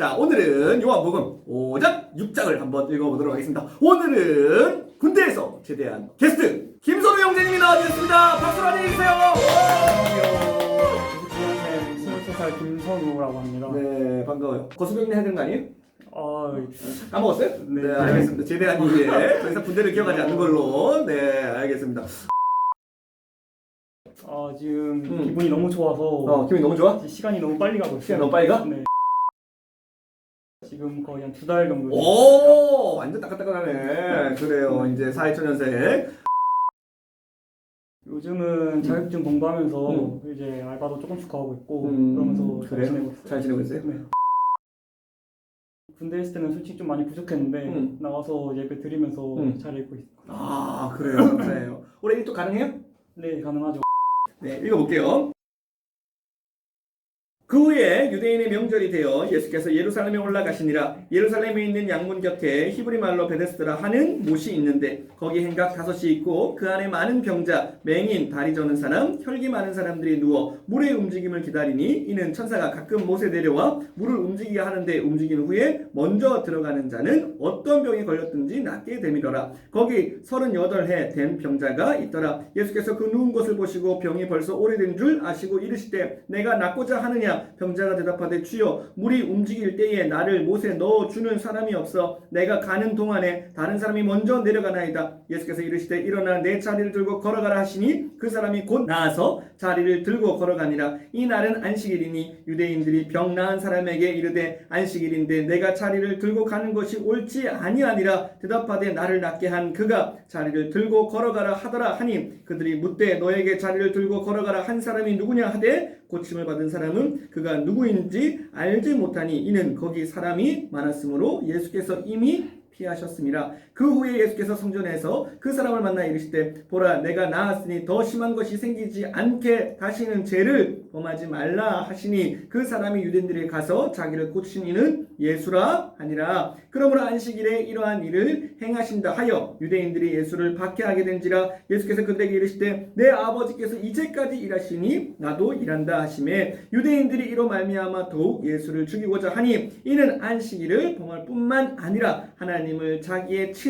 자, 오늘은 요한복음 5장 6장을 한번 읽어보도록 하겠습니다. 오늘은 군대에서 제대한 게스트 김선우 형제님이 나와주셨습니다. 박수로 안녕해주세요. 네, 23살 김선우라고 합니다. 네, 반가워요. 거수병리 해야 되는 거 아니에요? 아, 까먹었어요? 네, 네. 알겠습니다. 제대한 이후에 더 이상 군대를 기억하지 않는 걸로. 네, 알겠습니다. 아, 지금 음. 기분이 너무 좋아서 어, 기분이 너무 좋아? 시간이 너무 빨리 가고 있어요. 시간 너무 빨리 가? 네. 지금 거의 한 두 달 정도. 오 완전 따끈따끈하네 그래요 이제 42년생 요즘은 자격증 공부하면서 음. 이제 알바도 조금씩 하고 있고 음, 그러면서 잘 그래요? 지내고 있어요. 잘 지내고 있어요? 네. 군대 있을 때는 솔직히 좀 많이 부족했는데 음. 나와서 예배 드리면서 음. 잘 읽고 있어요. 아 그래요 감사해요 올해 일도 가능해요? 네, 가능하죠. 네 읽어볼게요 그 후에 유대인의 명절이 되어 예수께서 예루살렘에 올라가시니라. 예루살렘에 있는 양문 곁에 히브리 말로 베데스드라 하는 못이 있는데 거기 행각 다섯이 있고 그 안에 많은 병자, 맹인, 다리 저는 사람, 혈기 많은 사람들이 누워 물의 움직임을 기다리니 이는 천사가 가끔 못에 내려와 물을 움직이게 하는데 움직인 후에 먼저 들어가는 자는 어떤 병에 걸렸든지 낫게 되밀어라. 거기 서른여덟 해 된 병자가 있더라. 예수께서 그 누운 것을 보시고 병이 벌써 오래된 줄 아시고 이르시되 내가 낫고자 하느냐 병자가 대답하되 주여 물이 움직일 때에 나를 못에 넣어 주는 사람이 없어 내가 가는 동안에 다른 사람이 먼저 내려가나이다. 예수께서 이르시되 일어나 내 자리를 들고 걸어가라 하시니 그 사람이 곧 나아서 자리를 들고 걸어가니라. 이 날은 안식일이니 유대인들이 병 나은 사람에게 이르되 안식일인데 내가 자리를 들고 가는 것이 옳지 아니하니라. 대답하되 나를 낫게 한 그가 자리를 들고 걸어가라 하더라 하니 그들이 묻되 너에게 자리를 들고 걸어가라 한 사람이 누구냐 하되 고침을 받은 사람은 그가 누구인지 알지 못하니 이는 거기 사람이 많았으므로 예수께서 이미 피하셨습니다. 그 후에 예수께서 성전에서 그 사람을 만나 이르시되 보라 내가 나았으니 더 심한 것이 생기지 않게 다시는 죄를 범하지 말라 하시니 그 사람이 유대인들에게 가서 자기를 고친 이는 예수라 하니라. 그러므로 안식일에 이러한 일을 행하신다 하여 유대인들이 예수를 박해하게 된지라 예수께서 그들에게 이르시되 내 아버지께서 이제까지 일하시니 나도 일한다 하심에 유대인들이 이로 말미암아 더욱 예수를 죽이고자 하니 이는 안식일을 범할 뿐만 아니라 하나님을 자기의 친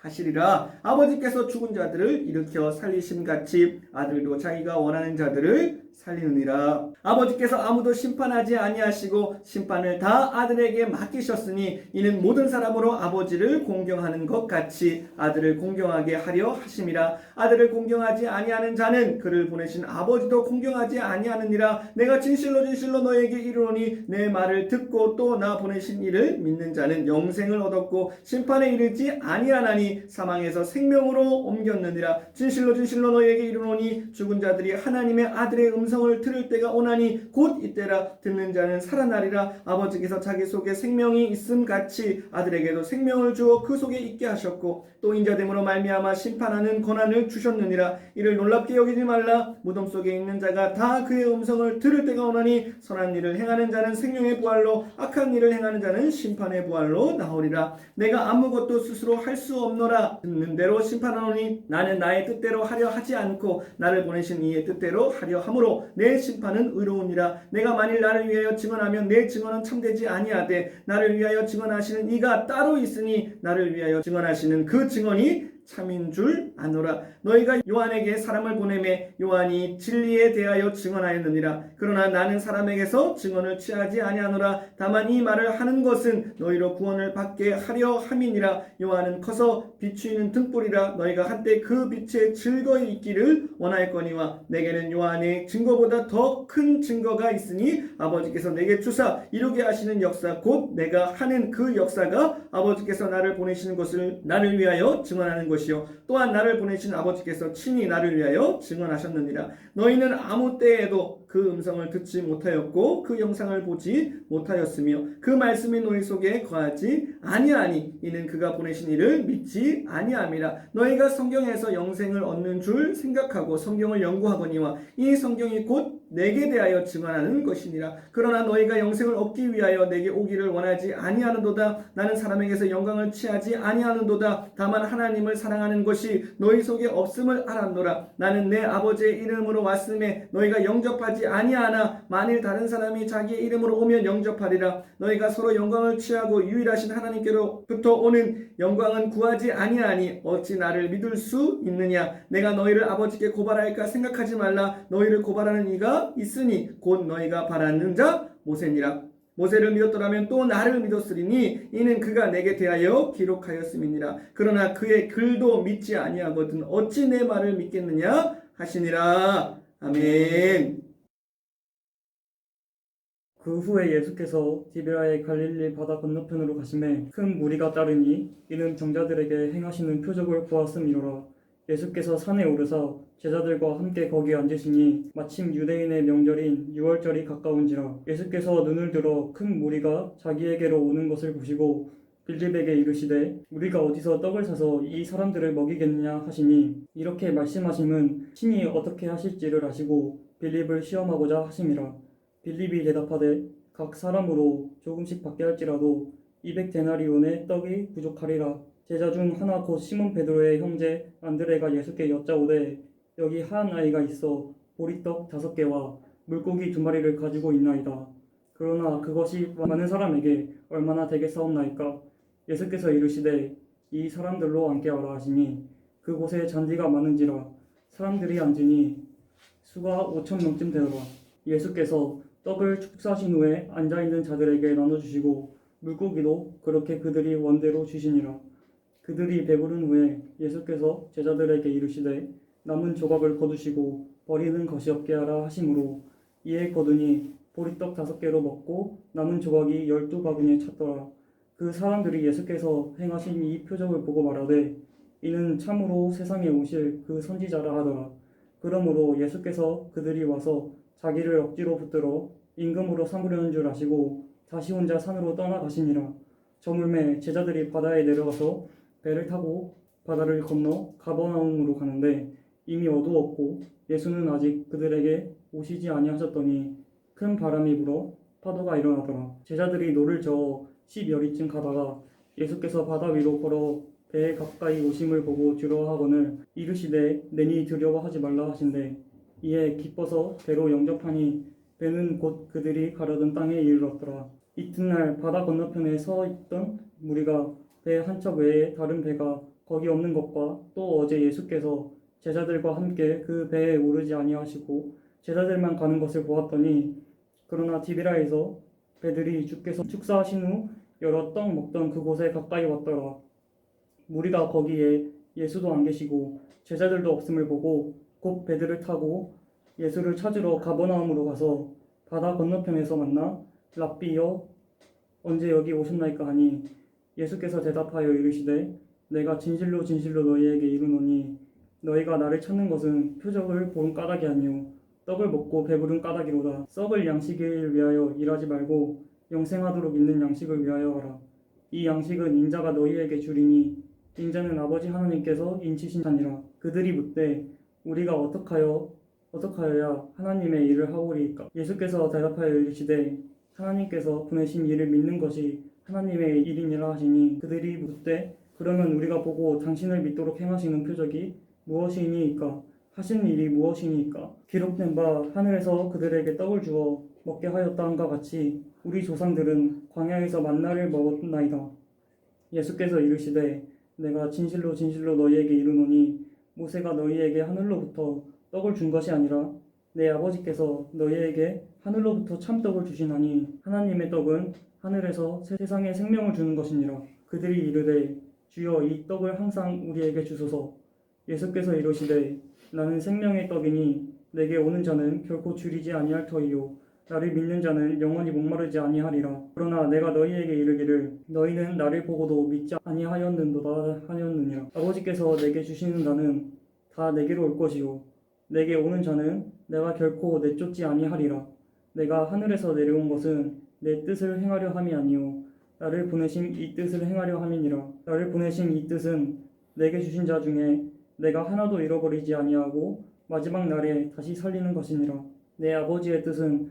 하시리라. 아버지께서 죽은 자들을 일으켜 살리심 같이 아들도 자기가 원하는 자들을 살리느니라. 아버지께서 아무도 심판하지 아니하시고 심판을 다 아들에게 맡기셨으니 이는 모든 사람으로 아버지를 공경하는 것 같이 아들을 공경하게 하려 하심이라. 아들을 공경하지 아니하는 자는 그를 보내신 아버지도 공경하지 아니하느니라. 내가 진실로 진실로 너에게 이르노니 내 말을 듣고 또 나 보내신 이를 믿는 자는 영생을 얻었고 심판에 이르지 아니하나니 사망에서 생명으로 옮겼느니라. 진실로 진실로 너에게 이르노니 죽은 자들이 하나님의 아들의 음 성을 들을 때가 오나니 곧 이때라 듣는 자는 살아나리라. 아버지께서 자기 속에 생명이 있음 같이 아들에게도 생명을 주어 그 속에 있게 하셨고 또 인자됨으로 말미암아 심판하는 권한을 주셨느니라. 이를 놀랍게 여기지 말라. 무덤 속에 있는 자가 다 그의 음성을 들을 때가 오나니 선한 일을 행하는 자는 생명의 부활로 악한 일을 행하는 자는 심판의 부활로 나오리라. 내가 아무것도 스스로 할 수 없노라. 듣는 대로 심판하노니 나는 나의 뜻대로 하려 하지 않고 나를 보내신 이의 뜻대로 하려 함으로 내 심판은 의로우니라. 내가 만일 나를 위하여 증언하면 내 증언은 참되지 아니하되 나를 위하여 증언하시는 이가 따로 있으니 나를 위하여 증언하시는 그 증언이 참인 줄 아노라. 너희가 요한에게 사람을 보내매 요한이 진리에 대하여 증언하였느니라. 그러나 나는 사람에게서 증언을 취하지 아니하노라. 다만 이 말을 하는 것은 너희로 구원을 받게 하려 함이니라. 요한은 커서 비추이는 등불이라 너희가 한때 그 빛에 즐거이 있기를 원하였거니와 내게는 요한의 증거보다 더 큰 증거가 있으니 아버지께서 내게 주사 이루게 하시는 역사 곧 내가 하는 그 역사가 아버지께서 나를 보내시는 것을 나를 위하여 증언하는 것이 요. 또한 나를 보내신 아버지께서 친히 나를 위하여 증언하셨느니라. 너희는 아무 때에도 그 음성을 듣지 못하였고 그 영상을 보지 못하였으며 그 말씀이 너희 속에 거하지 아니하니 이는 그가 보내신 이를 믿지 아니함이라. 너희가 성경에서 영생을 얻는 줄 생각하고 성경을 연구하거니와 이 성경이 곧 내게 대하여 증언하는 것이니라. 그러나 너희가 영생을 얻기 위하여 내게 오기를 원하지 아니하는도다. 나는 사람에게서 영광을 취하지 아니하는도다. 다만 하나님을 사랑하는 것이 너희 속에 없음을 알았노라. 나는 내 아버지의 이름으로 왔음에 너희가 영접하지 아니하나 만일 다른 사람이 자기의 이름으로 오면 영접하리라. 너희가 서로 영광을 취하고 유일하신 하나님께로 부터 오는 영광은 구하지 아니하니 어찌 나를 믿을 수 있느냐? 내가 너희를 아버지께 고발할까 생각하지 말라. 너희를 고발하는 이가 있으니 곧 너희가 바라는 자 모세니라. 모세를 믿었더라면 또 나를 믿었으리니 이는 그가 내게 대하여 기록하였음이니라. 그러나 그의 글도 믿지 아니하거든 어찌 내 말을 믿겠느냐 하시니라. 아멘 그 후에 예수께서 디베라의 갈릴리 바다 건너편으로 가심에 큰 무리가 따르니 이는 정자들에게 행하시는 표적을 보았음이로라. 예수께서 산에 오르사 제자들과 함께 거기 앉으시니 마침 유대인의 명절인 유월절이 가까운지라 예수께서 눈을 들어 큰 무리가 자기에게로 오는 것을 보시고 빌립에게 이르시되 우리가 어디서 떡을 사서 이 사람들을 먹이겠느냐 하시니 이렇게 말씀하심은 친히 어떻게 하실지를 아시고 빌립을 시험하고자 하심이라 빌립이 대답하되 각 사람으로 조금씩 받게 할지라도 200데나리온의 떡이 부족하리라. 제자 중 하나 곧 시몬 베드로의 형제 안드레가 예수께 여짜오되 여기 한 아이가 있어 보리떡 다섯 개와 물고기 두 마리를 가지고 있나이다. 그러나 그것이 많은 사람에게 얼마나 되겠사옵나이까? 예수께서 이르시되 이 사람들로 앉게 하라 하시니 그곳에 잔디가 많은지라 사람들이 앉으니 수가 오천 명쯤 되더라. 예수께서 떡을 축사하신 후에 앉아 있는 자들에게 나눠 주시고 물고기도 그렇게 그들이 원대로 주시니라. 그들이 배부른 후에 예수께서 제자들에게 이르시되 남은 조각을 거두시고 버리는 것이 없게 하라 하심으로 이에 거두니 보리떡 다섯 개로 먹고 남은 조각이 열두 바구니에 찼더라. 그 사람들이 예수께서 행하신 이 표적을 보고 말하되 이는 참으로 세상에 오실 그 선지자라 하더라. 그러므로 예수께서 그들이 와서 자기를 억지로 붙들어 임금으로 삼으려는 줄 아시고 다시 혼자 산으로 떠나가시니라. 저물매 제자들이 바다에 내려가서 배를 타고 바다를 건너 가버나움으로 가는데 이미 어두웠고 예수는 아직 그들에게 오시지 아니하셨더니 큰 바람이 불어 파도가 일어나더라. 제자들이 노를 저어 십여리쯤 가다가 예수께서 바다 위로 걸어 배에 가까이 오심을 보고 두려워하거늘 이르시되 내니 두려워하지 말라 하신대 이에 기뻐서 배로 영접하니 배는 곧 그들이 가려던 땅에 이르렀더라. 이튿날 바다 건너편에 서 있던 무리가 배 한 척 외에 다른 배가 거기 없는 것과 또 어제 예수께서 제자들과 함께 그 배에 오르지 아니하시고 제자들만 가는 것을 보았더니 그러나 디비라에서 배들이 주께서 축사하신 후 여러 떡 먹던 그곳에 가까이 왔더라. 무리가 거기에 예수도 안 계시고 제자들도 없음을 보고 곧 배들을 타고 예수를 찾으러 가버나움으로 가서 바다 건너편에서 만나 랍비여 언제 여기 오셨나이까 하니 예수께서 대답하여 이르시되 내가 진실로 진실로 너희에게 이르노니 너희가 나를 찾는 것은 표적을 보는 까닭이 아니요 떡을 먹고 배부른 까닭이로다. 썩을 양식을 위하여 일하지 말고 영생하도록 있는 양식을 위하여 하라. 이 양식은 인자가 너희에게 주리니 인자는 아버지 하나님께서 인치신 자니라. 그들이 묻되 우리가 어떡하여 어떡하여야 하나님의 일을 하오리이까? 예수께서 대답하여 이르시되 하나님께서 보내신 일을 믿는 것이 하나님의 일이니라 하시니 그들이 묻되 그러면 우리가 보고 당신을 믿도록 행하시는 표적이 무엇이니이까? 하시는 일이 무엇이니이까? 기록된 바 하늘에서 그들에게 떡을 주어 먹게 하였다 함과 같이 우리 조상들은 광야에서 만나를 먹었나이다. 예수께서 이르시되 내가 진실로 진실로 너희에게 이르노니 모세가 너희에게 하늘로부터 떡을 준 것이 아니라 내 아버지께서 너희에게 하늘로부터 참떡을 주시나니 하나님의 떡은 하늘에서 세상에 생명을 주는 것이니라. 그들이 이르되 주여 이 떡을 항상 우리에게 주소서. 예수께서 이르시되 나는 생명의 떡이니 내게 오는 자는 결코 줄이지 아니할 터이요 나를 믿는 자는 영원히 목마르지 아니하리라 그러나 내가 너희에게 이르기를 너희는 나를 보고도 믿지 아니하였는도다 하였느니라 아버지께서 내게 주시는 자는 다 내게로 올 것이요 내게 오는 자는 내가 결코 내쫓지 아니하리라. 내가 하늘에서 내려온 것은 내 뜻을 행하려 함이 아니요 나를 보내신 이 뜻을 행하려 함이니라. 나를 보내신 이 뜻은 내게 주신 자 중에 내가 하나도 잃어버리지 아니하고 마지막 날에 다시 살리는 것이니라. 내 아버지의 뜻은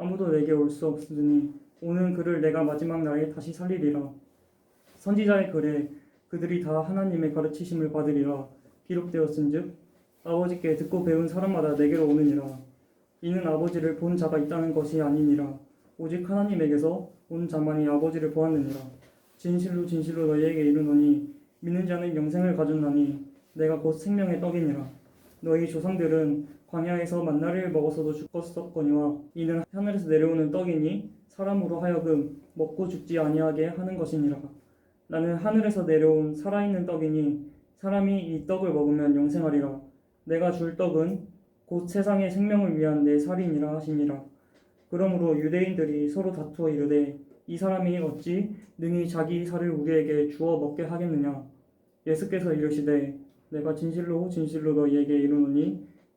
아무도 내게 올 수 없으니 오는 그를 내가 마지막 날에 다시 살리리라. 선지자의 글에 그들이 다 하나님의 가르치심을 받으리라 기록되었은즉 아버지께 듣고 배운 사람마다 내게로 오느니라. 이는 아버지를 본 자가 있다는 것이 아니니라. 오직 하나님에게서 온 자만이 아버지를 보았느니라. 진실로 진실로 너희에게 이르노니 믿는 자는 영생을 가졌나니 내가 곧 생명의 떡이니라. 너희 조상들은 광야에서 만나를 먹어서도 죽었었거니와 이는 하늘에서 내려오는 떡이니 사람으로 하여금 먹고 죽지 아니하게 하는 것이니라. 나는 하늘에서 내려온 살아있는 떡이니 사람이 이 떡을 먹으면 영생하리라. 내가 줄 떡은 곧 세상의 생명을 위한 내 살이니라 하시니라. 그러므로 유대인들이 서로 다투어 이르되 이 사람이 어찌 능히 자기 살을 우리에게 주어 먹게 하겠느냐? 예수께서 이르시되 내가 진실로 진실로 너희에게 이르노니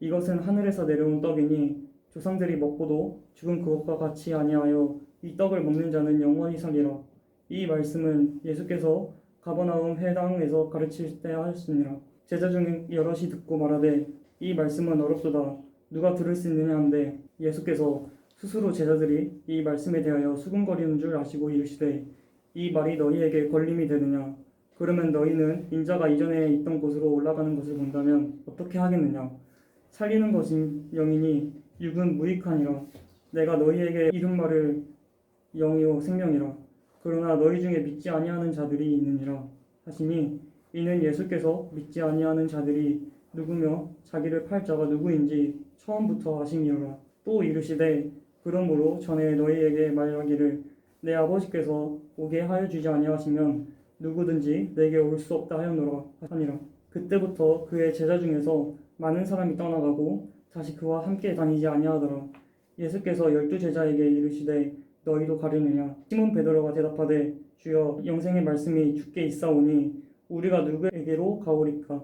이것은 하늘에서 내려온 떡이니 조상들이 먹고도 죽은 그것과 같이 아니하여 이 떡을 먹는 자는 영원히 살리라. 이 말씀은 예수께서 가버나움 회당에서 가르칠 때 하였습니다. 제자 중 여럿이 듣고 말하되 이 말씀은 어렵도다. 누가 들을 수 있느냐 한데 예수께서 스스로 제자들이 이 말씀에 대하여 수군거리는 줄 아시고 이르시되 이 말이 너희에게 걸림이 되느냐? 그러면 너희는 인자가 이전에 있던 곳으로 올라가는 것을 본다면 어떻게 하겠느냐 살리는 것인 영이니 육은 무익하니라. 내가 너희에게 이른 말을 영이요 생명이라. 그러나 너희 중에 믿지 아니하는 자들이 있느니라. 하시니 이는 예수께서 믿지 아니하는 자들이 누구며 자기를 팔 자가 누구인지 처음부터 아심이로라. 또 이르시되 그러므로 전에 너희에게 말하기를 내 아버지께서 오게 하여 주지 아니하시면 누구든지 내게 올 수 없다 하였노라 하니라. 그때부터 그의 제자 중에서 많은 사람이 떠나가고 다시 그와 함께 다니지 아니하더라. 예수께서 열두 제자에게 이르시되 너희도 가려느냐? 시몬 베드로가 대답하되 주여 영생의 말씀이 주께 있사오니 우리가 누구에게로 가오리까?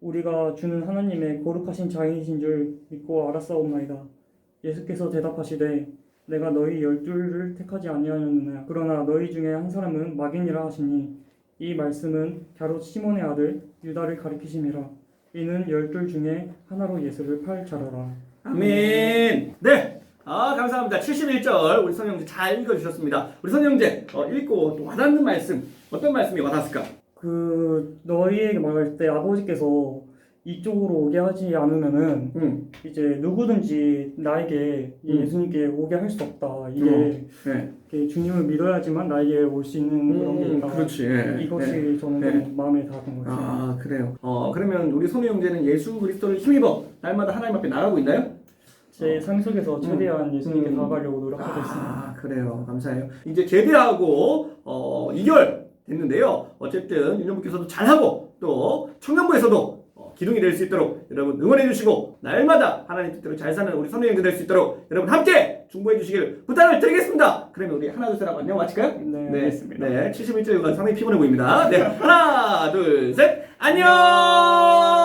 우리가 주는 하나님의 거룩하신 자이신 줄 믿고 알았사옵나이다. 예수께서 대답하시되 내가 너희 열둘을 택하지 아니하였느냐? 그러나 너희 중에 한 사람은 마귀니라 하시니 이 말씀은 가롯 시몬의 아들 유다를 가리키심이라 이는 열둘 중에 하나로 예수를 팔 자로라 아멘. 네. 아, 감사합니다. 71절 우리 선영재 잘 읽어주셨습니다. 우리 선영재 어, 읽고 또 와닿는 말씀 어떤 말씀이 와닿았을까? 그 너희에게 말할 때 아버지께서 이쪽으로 오게 하지 않으면은 음, 이제 누구든지 나에게 이 음. 예수님께 오게 할 수 없다 이게 네. 주님을 믿어야지만 나에게 올 수 있는 그런 게 음, 있다 그렇지. 예. 이것이 네. 저는 네. 너무 마음에 닿았던 것 같아요 아, 그래요. 어, 그러면 우리 선우 형제는 예수 그리스도를 힘입어 날마다 하나님 앞에 나가고 있나요? 제삶 속에서 최대한 예수님께 음. 나아가려고 노력하고 있습니다 아, 그래요. 감사해요. 이제 제대하고 어, 2개월 됐는데요. 어쨌든 윤영부께서도 잘하고 또 청년부에서도 어, 기둥이 될 수 있도록 여러분 응원해 주시고 날마다 하나님 뜻대로 잘 사는 우리 형제 될수 있도록 여러분 함께 중보해 주시길 부탁을 드리겠습니다. 그러면 우리 하나 둘셋 하고 안녕 마칠까요? 네, 알겠습니다 네, 71절 요가 상당히 피곤해 보입니다. 네, 하나, 둘, 셋, 안녕!